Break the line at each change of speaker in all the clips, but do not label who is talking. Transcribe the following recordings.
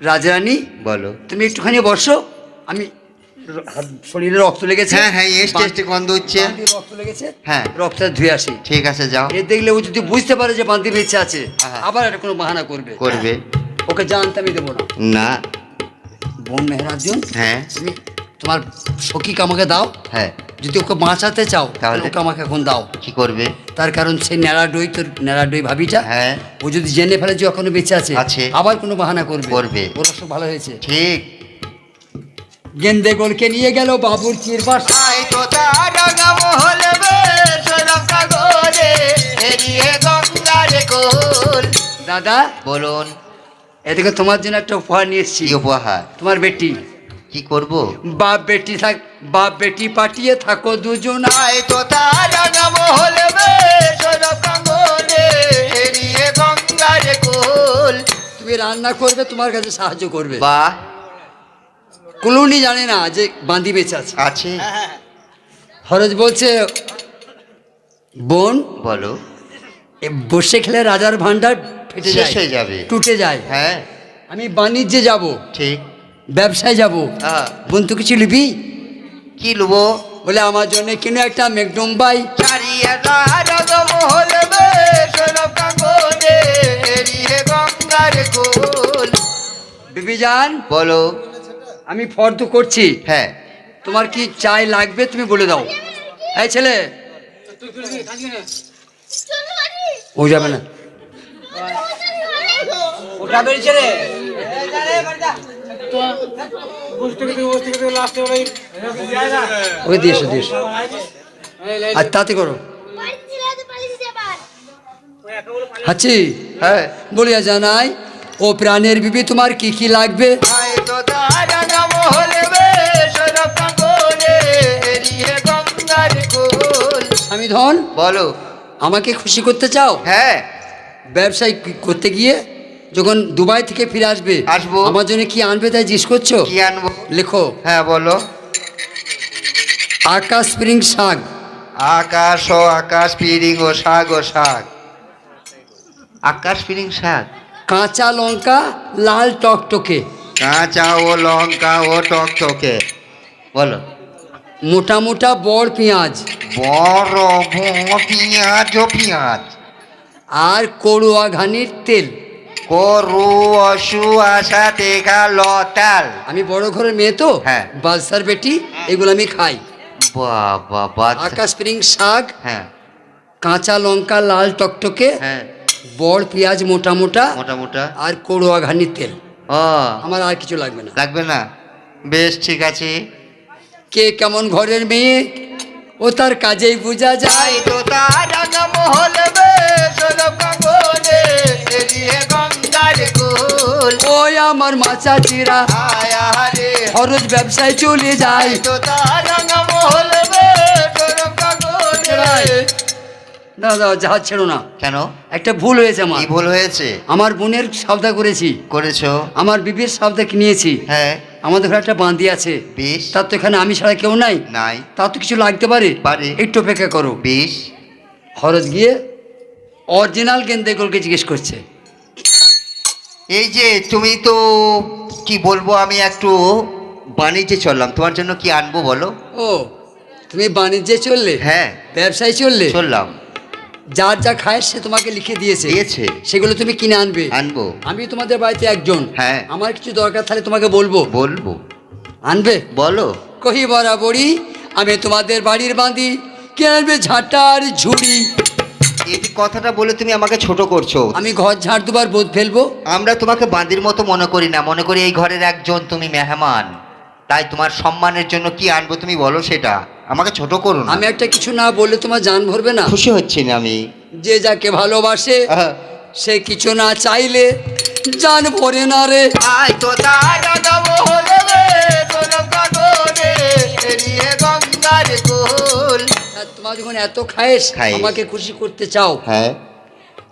রাজরানী
বলো।
তুমি একটুখানি বসো। আমি হাত- শরীরে রক্ত লেগেছে।
হ্যাঁ হ্যাঁ এসছে এসছে গন্ধ হচ্ছে।
রক্ত লেগেছে।
হ্যাঁ।
রক্তটা ধুয়ে আসি।
ঠিক আছে যাও।
এ দেখলে ও যদি বুঝতে পারে যে বান্দি বেঁচে আছে
হ্যাঁ।
আবার একটা কোনো বাহানা করবে।
করবে।
ওকে জানতে আমি দেবো না।
না।
বোন মেহরাজন
হ্যাঁ।
তুমি তোমার সখীকে আমাকে দাও।
হ্যাঁ।
যদি ওকে বাঁচাতে চাও তাহলে? ওকে আমাকে এখন দাও।
কি করবে?
তার কারণ সেই ন্যাড়া ডই তোর ন্যাড়া ডই ভাবিটা
হ্যাঁ।
ও যদি জেনে ফেলে যে এখনও বেঁচে আছে
আছে।
আবার কোনো বাহানা করবে।
করবে।
ওরা সব ভালো হয়েছে।
ঠিক।
গেন্দে গোলকে নিয়ে গেল বাবুর চিরবাস।
আই তো তারা
দাদা
বলুন।
এদিকে তোমার জন্য একটা উপহার নিয়ে এসেছি।
উপহার?
তোমার বেটি।
কি করব?
বাপ বেটি থাক বাপ বেটি পাঠিয়ে থাকো দুজন।
আই তো তারা গঙ্গারে কোল।
তুমি রান্না করবে তোমার কাছে সাহায্য করবে।
বা
কুলুনি জানে না যে বান্দি বেঁচে আছে।
আছে।
হরজ বলছে বোন
বলো।
এ বসে খেলে রাজার ভান্ডার ফেটে
শেষ হয়ে যাবে।
টুটে যায়।
হ্যাঁ।
আমি বাণিজ্যে যাব।
ঠিক।
ব্যবসায় যাব।
হ্যাঁ।
বোন তো কিছু লিবি
কি লুবো?
বলে আমার জন্য কিনে একটা মেঘডুম্বাই
চারিয়া রাগ মহল সরম কাগরে এরিয়ে গঙ্গারে
বিবি যান
বলো।
আমি ফর্দ করছি।
হ্যাঁ।
তোমার কি চাই লাগবে তুমি বলে দাও। এই ছেলে। ও যাবে না। ওই দিয়ে এসো দিয়ে এসো। আর তাতে করো। হাচ্ছি
হ্যাঁ
বলিয়া জানাই ও প্রাণের বিবি তোমার কি কি লাগবে? আমি ধন
বলো।
আমাকে খুশি করতে চাও?
হ্যাঁ।
ব্যবসায় করতে গিয়ে? যখন দুবাই থেকে ফিরে আসবে
আসব।
আমার জন্য কি আনবে তাই জিজ্ঞেস করছ?
কি আনব?
লেখো।
হ্যাঁ বলো।
আকাশ স্প্রিং শাক।
আকাশ ও আকাশ স্প্রিং ও শাক ও শাক। আকাশ স্প্রিং শাক?
কাঁচা লঙ্কা লাল টকটকে।
কাঁচা ও লঙ্কা ও টকটকে। বলো।
মোটা মোটা বড় পেঁয়াজ।
বড় বড় পেঁয়াজ ও পেঁয়াজ।
আর করুয়া ঘানির তেল।
করু অসু আশা টেকা লতাল।
আমি বড় ঘরের মেয়ে তো?
হ্যাঁ।
বাদশার বেটি এগুলো আমি খাই।
বাবা বাচ্চা।
আকাশ স্প্রিং শাক
হ্যাঁ।
কাঁচা লঙ্কা লাল টকটকে
হ্যাঁ।
বড় পেঁয়াজ মোটা মোটা
মোটা মোটা।
আর করুয়া ঘানির তেল।
ও।
আমার আর কিছু লাগবে না।
লাগবে না? বেশ ঠিক আছে।
কে কেমন ঘরের মেয়ে? ও তার কাজেই বোঝা যায়।
তো তারঙ্গ মহল সরব
আমার মাচা চিরা খরচ ব্যবসায় চলে যায়। দাদা জাহাজ ছেড়ো না।
কেন?
একটা ভুল হয়েছে আমার।
ভুল হয়েছে?
আমার বোনের সাবদা করেছি।
করেছ?
আমার বিবির সাবদা কিনিয়েছি
হ্যাঁ।
আমাদের ঘরে একটা বাঁধি আছে।
বেশ
তার তো এখানে আমি ছাড়া কেউ নাই।
নাই।
তা তো কিছু লাগতে পারে।
পারে।
একটু অপেক্ষা করো।
বেশ
খরচ গিয়ে অরিজিনাল গেন্দে গোলকে জিজ্ঞেস করছে।
এই যে তুমি তো কি বলব আমি একটু বাণিজ্যে চললাম। তোমার জন্য কি আনব বলো?
ও তুমি বাণিজ্যে চললে?
হ্যাঁ।
ব্যবসায় চললে?
চললাম।
যার যা খায় সে তোমাকে লিখে দিয়েছে।
দিয়েছে।
সেগুলো তুমি কিনে আনবে?
আনব।
আমি তোমাদের বাড়িতে একজন।
হ্যাঁ।
আমার কিছু দরকার তাহলে তোমাকে বলব।
বলব।
আনবে?
বলো।
কহি বরাবরই আমি তোমাদের বাড়ির বাঁধি কে আনবে ঝাঁটার ঝুড়ি?
এই কথাটা বলে তুমি আমাকে ছোট করছ।
আমি ঘর ঝাড় দুবার বোধ ফেলব।
আমরা তোমাকে বাঁদির মতো মনে করি না। মনে করি এই ঘরের একজন তুমি মেহমান। তাই তোমার সম্মানের জন্য কি আনব তুমি বলো সেটা। আমাকে ছোট করো না।
আমি একটা কিছু না বললে তোমার জান ভরবে না।
খুশি হচ্ছি না আমি।
যে যাকে ভালোবাসে সে কিছু না চাইলে জান ভরে না রে।
আয় তো দাদা এরিয়ে গঙ্গার কোল
আর তোমার যখন এত খায়েস আমাকে খুশি করতে চাও।
হ্যাঁ।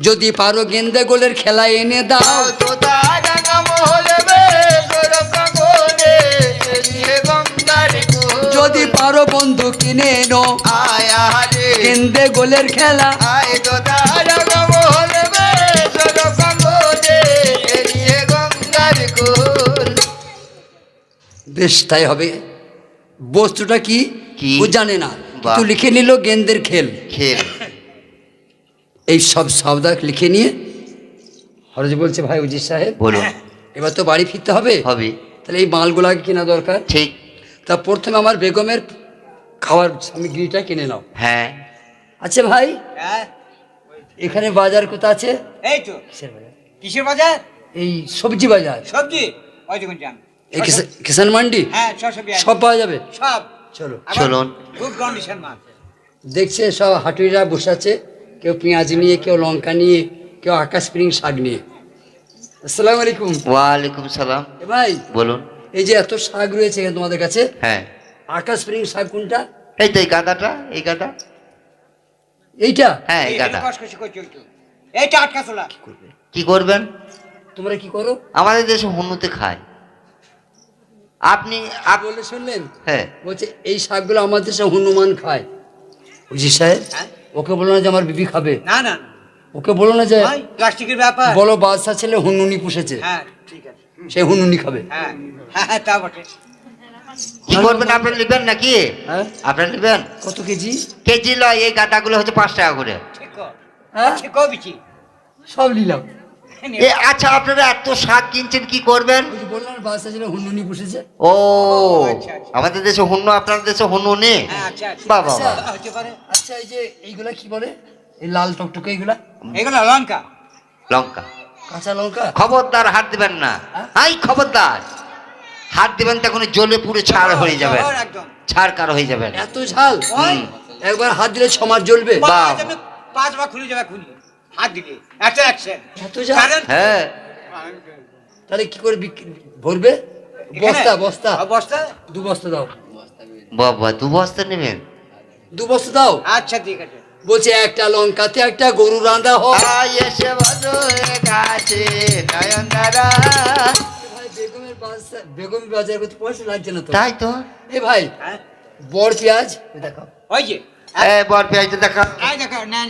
যদি পারো গেন্দে গোলের খেলা এনে দাও। যদি পারো বন্ধু কিনে এনো গেন্দে গোলের খেলা। বেশ তাই হবে। বস্তুটা কি?
কি?
ও জানে না।
বাহ।
লিখে নিল গেন্দের খেল।
খেল।
এই সব শব্দ লিখে নিয়ে হরজ বলছে ভাই উজির সাহেব
বলুন।
এবার তো বাড়ি ফিরতে হবে।
হবে।
তাহলে এই মালগুলাকে কেনা দরকার।
ঠিক।
তা প্রথমে আমার বেগমের খাওয়ার সামগ্রীটা কিনে নাও।
হ্যাঁ।
আচ্ছা ভাই
হ্যাঁ।
এখানে বাজার কোথা আছে?
এই তো।
কিসের বাজার?
কিসের বাজার?
এই সবজি বাজার।
সবজি? ওই দেখুন যান।
এই কিষান মান্ডি
হ্যাঁ সব
সব পাওয়া যাবে?
সব।
চলুন।
গুড কন্ডিশন
দেখছে সব হাটুরিরা বসে আছে কেউ পেঁয়াজ নিয়ে কেউ লঙ্কা নিয়ে কেউ আকাশ স্প্রিং শাক নিয়ে। আসসালামু আলাইকুম।
ওয়ালাইকুম সালাম।
এ ভাই
বলুন।
এই যে এত শাক রয়েছে তোমাদের কাছে
হ্যাঁ।
আকাশ স্প্রিং শাক কোনটা?
এই তো এই গাদাটা এই গাদা।
এইটা?
হ্যাঁ এই গাদা।
এইটা আটকা চলা।
কি করবেন?
তোমরা কি করো?
আমাদের দেশে হুন্নুতে খায়। আপনি
বলে শুনলেন?
হ্যাঁ।
বলছে এই শাকগুলো আমাদের দেশে হনুমান খায়। বুঝি সাহেব?
হ্যাঁ?
ওকে বলো না যে আমার বিবি খাবে।
না না।
ওকে বলো না যে
প্লাস্টিকের ব্যাপার।
বলো বাদশা ছেলে হুনুনি পুষেছে।
হ্যাঁ ঠিক আছে।
সে হুনুনি খাবে।
হ্যাঁ হ্যাঁ হ্যাঁ তা বটে।
কি করবেন আপনার নেবেন নাকি?
হ্যাঁ।
আপনার নেবেন?
কত কেজি?
কেজি লয় এই গাদাগুলো হচ্ছে পাঁচ টাকা করে।
ঠিক
হ্যাঁ?
ঠিক কো বিচি।
সব নিলাম।
এ আচ্ছা আপনারা এত শাক কিনছেন কি করবেন?
বললাম
ও
আচ্ছা, আচ্ছা।
আমাদের দেশে হুন্ন আপনাদের দেশে হুন্ন নেই?
হ্যাঁ আচ্ছা আচ্ছা।
বাবা
আচ্ছা। এই যে এইগুলা কি বলে? এই লাল টকটকে এইগুলা?
এগুলো লঙ্কা।
লঙ্কা।
কাঁচা লঙ্কা?
খবরদার হাত দিবেন না।
হ্যাঁ?
আই খবরদার। হাত দিবেন তখন জ্বলে পুরো ছাড় হয়ে যাবে। ছাড় কার হয়ে যাবে?
এত ঝাল। একবার হাত দিলে ছমাস জ্বলবে।
বাহ।
পাঁচ বার খুলে যাবে খুলি হাত একটা অ্যাকশন
হ্যাঁ।
তাহলে কি করে ভরবে? বস্তা বস্তা।
বস্তা?
দু বস্তা দাও।
বাবা দু বস্তা নেবেন?
দু বস্তা দাও।
আচ্ছা ঠিক আছে।
বলছে একটা লঙ্কাতে একটা গরু রান্দা হোক
এসে গাছে
বাজার বেগমের বাজার করতে পয়সা লাগছে না
তাই তো?
এ ভাই
হ্যাঁ।
বড় পেঁয়াজ? ওই দেখো
ওই যে
এ বর পেঁয়াজটা দেখা
না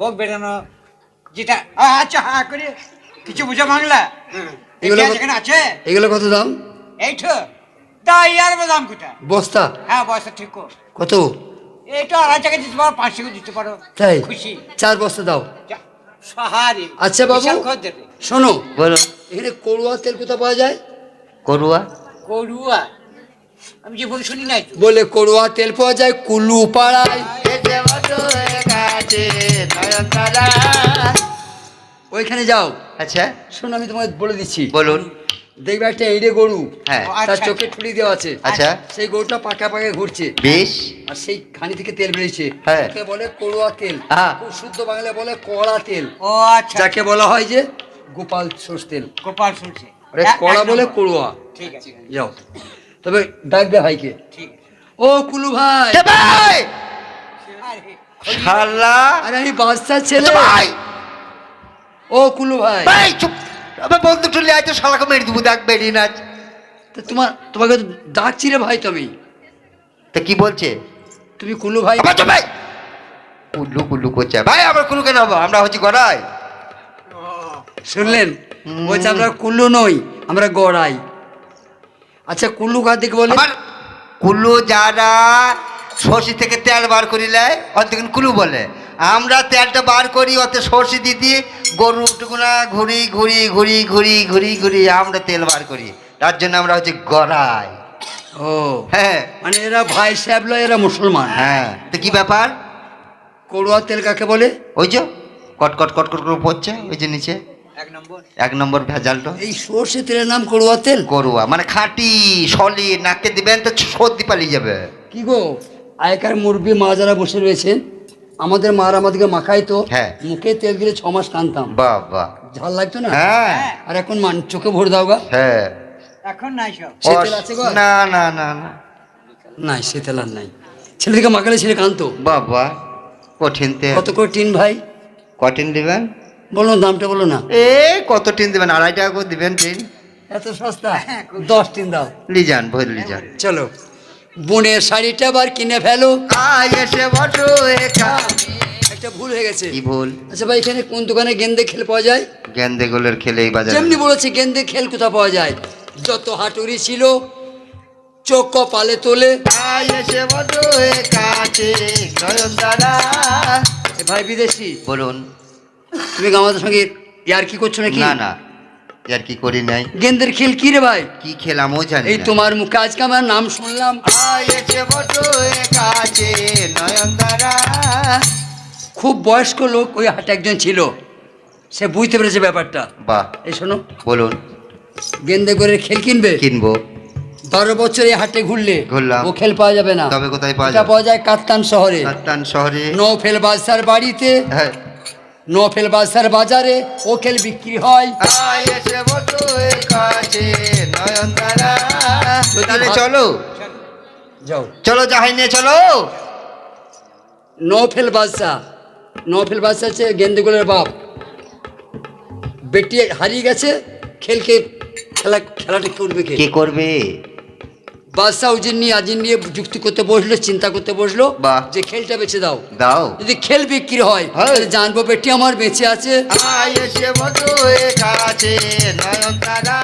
ভোগ বেরানো যেটা আ, আচ্ছা হ্যাঁ করে। কিছু বুঝে বাংলা?
এগুলো
এগুলো এখানে আছে?
এগুলো কত দাম?
এইটো। তাই আর দাম কোটা
বস্তা?
হ্যাঁ বয়সটা ঠিক
কত?
এইটা আড়াই টাকা দিতে পারো পাঁচ টাকা দিতে পারো।
তাই?
খুশি।
চার বস্তা দাও।
সাহারি।
আচ্ছা বাবু। শোনো।
বলো।
এখানে করুয়া তেল কোথা পাওয়া যায়?
করুয়া
করুয়া আমি যে বলি শুনি নাই
বলে করুয়া তেল পাওয়া যায় কুলু পাড়ায় ওইখানে যাও।
আচ্ছা।
শোনো আমি তোমাকে বলে দিচ্ছি।
বলুন।
দেখবে একটা এঁড়ে গরু।
হ্যাঁ।
তার
আচ্ছা,
চোখে ঠুলি দেওয়া আছে।
আচ্ছা।
সেই গরুটা পাকা পাকা ঘুরছে।
বেশ।
আর সেই খানি থেকে তেল বেরিয়েছে।
হ্যাঁ।
বলে করুয়া তেল। খুব শুদ্ধ বাংলায় বলে কড়া তেল।
ও আচ্ছা।
যাকে বলা হয় যে গোপাল সর্ষ তেল।
গোপাল
আরে কড়া বলে কড়ুয়া।
ঠিক আছে।
যাও। তবে ডাকবে ভাইকে।
ঠিক
ও কুলু ভাই।
ভাই? শালা।
আরে আমি বাচ্চার ছেলে।
ভাই।
ও কুলু ভাই।
ভাই চুপ। আমার বন্ধু টুলি আছে শালাকে মেরে দেবো দেখ বেরিয়ে নাচ
তা তোমার তোমাকে তো ডাকছি রে ভাই তুমি।
তা কি বলছে?
তুমি কুলু ভাই
আবার ভাই। কুল্লু কুল্লু করছে। ভাই আমরা কুল্লু কেন হব আমরা হচ্ছি গড়াই।
শুনলেন। বলছে আমরা কুল্লু নই আমরা গড়াই। আচ্ছা কুল্লু কাদিক বলে?
আমার কুল্লু যারা সর্ষি থেকে তেল বার করিলে অতক্ষণ কুলু বলে। আমরা তেলটা বার করি অত সর্ষে দিয়ে দিয়ে গরু টুকুনা ঘুরি ঘুরি ঘুরি ঘুরি ঘুরি ঘুরি আমরা তেল বার করি। তার জন্য আমরা হচ্ছে গড়াই
ও
হ্যাঁ।
মানে এরা ভাই সাহেব লয় এরা মুসলমান।
হ্যাঁ। তো কি ব্যাপার?
করুয়া তেল কাকে বলে?
ওই যে কট কট কট কট করে পড়ছে ওই যে নিচে।
এক নম্বর।
এক নম্বর ভেজালটা।
এই সর্ষে তেলের নাম করুয়া তেল?
গরুয়া মানে খাঁটি সলি নাকে দিবেন তো সর্দি পালিয়ে যাবে।
কি গো? আগেকার মুরব্বী মা যারা বসে রয়েছেন আমাদের মার আমাদেরকে মাখাই তো
হ্যাঁ।
মুখে তেল দিলে ছ মাস কানতাম।
বাবা।
ঝাল লাগতো না?
হ্যাঁ।
আর এখন মান চোখে ভরে দাও গা।
হ্যাঁ।
এখন নাই সব।
আছে
না না না না।
নাই সে তেল আর নাই। ছেলেদিকে মাখালে ছেলে কানতো।
বাবা কঠিন তেল।
কত করে টিন ভাই?
কঠিন দিবেন?
বলো দামটা বলো না।
এ কত টিন দিবেন? আড়াই টাকা করে দিবেন টিন।
এত সস্তা? দশ টিন দাও।
লিজান ভর লিজান
চলো। বোনের শাড়িটা আবার কিনে ফেলো।
এসে বসো একা।
একটা ভুল হয়ে গেছে।
কি ভুল?
আচ্ছা ভাই এখানে কোন দোকানে গেন্দে খেল পাওয়া যায়?
গেন্দে গোলের খেলে এই বাজারে
যেমনি বলেছে গেন্দে খেল কোথা পাওয়া যায়? যত হাটুরি ছিল চোখ কপালে তোলে।
এসে এ কাছে নয়ন
এ ভাই বিদেশি?
বলুন।
তুমি আমাদের সঙ্গে ইয়ার কি করছ নাকি?
না না। আর কি করি নাই?
গেন্দের খেল কি রে ভাই?
কি খেলাম ও জানি
এই তোমার মুখে আজকে আমার নাম শুনলাম। খুব বয়স্ক লোক ওই হাটে একজন ছিল। সে বুঝতে পেরেছে ব্যাপারটা।
বাহ।
এই শোনো।
বলুন।
গেন্দে করে খেল কিনবে?
কিনবো।
বারো বছর এই হাটে ঘুরলে
ঘুরলাম।
ও খেল পাওয়া যাবে না।
তবে কোথায় পাওয়া
এটা পাওয়া যায় কাত্তান শহরে।
কাত্তান শহরে।
নফেল বাদশার বাড়িতে।
হ্যাঁ।
নফেল বাজারে ও খেল বিক্রি হয়। ভাব-
চলো।
যাও।
চলো যাহাই নিয়ে চলো।
নফেল বাদশাহ নফেল বাদশাহ হচ্ছে গেন্দুগুলের বাপ। বেটি হারিয়ে গেছে খেলকে খেলা খেলাটা করবে কে
করবে?
বাদশাহ উজির নিয়ে আজির নিয়ে যুক্তি করতে বসল চিন্তা করতে বসল।
বাহ।
যে খেলটা বেছে দাও।
দাও।
যদি খেল বিক্রি হয়
হয়।
তাহলে জানব বেটি আমার বেঁচে আছে।
আয় এসে এ কাছে নয়ন তারা